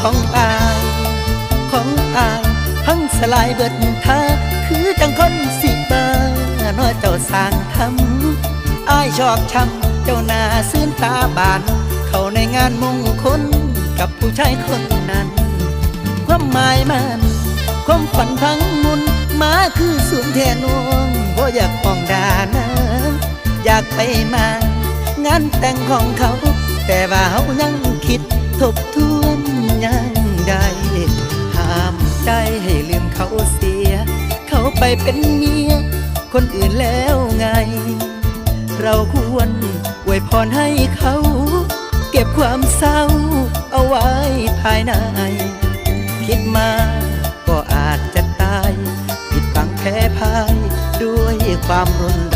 ของอายของอายพังสลายเบิดทาคือจังคนสิบาน้อเจ้าสร้างทำอายชอบช้ำเจ้าหน้าซื่นตาบาน เข้าในงานมงคลกับผู้ชายคนนั้น ความหมายมันความฝันพังมุนมาคือสูงแทนวงบ่อยากมองดานะอยากไปมางานแต่งของเขา แต่ว่าเขายังคิดทบทวน ให้ลืมเขาเสีย เขาไปเป็นเมีย คนอื่นแล้วไง เราควรอวยพรให้เขา เก็บความเศร้าเอาไว้ภายใน คิดมาก็อาจจะตาย ผิดบังแพ้พายด้วยความรุนแรง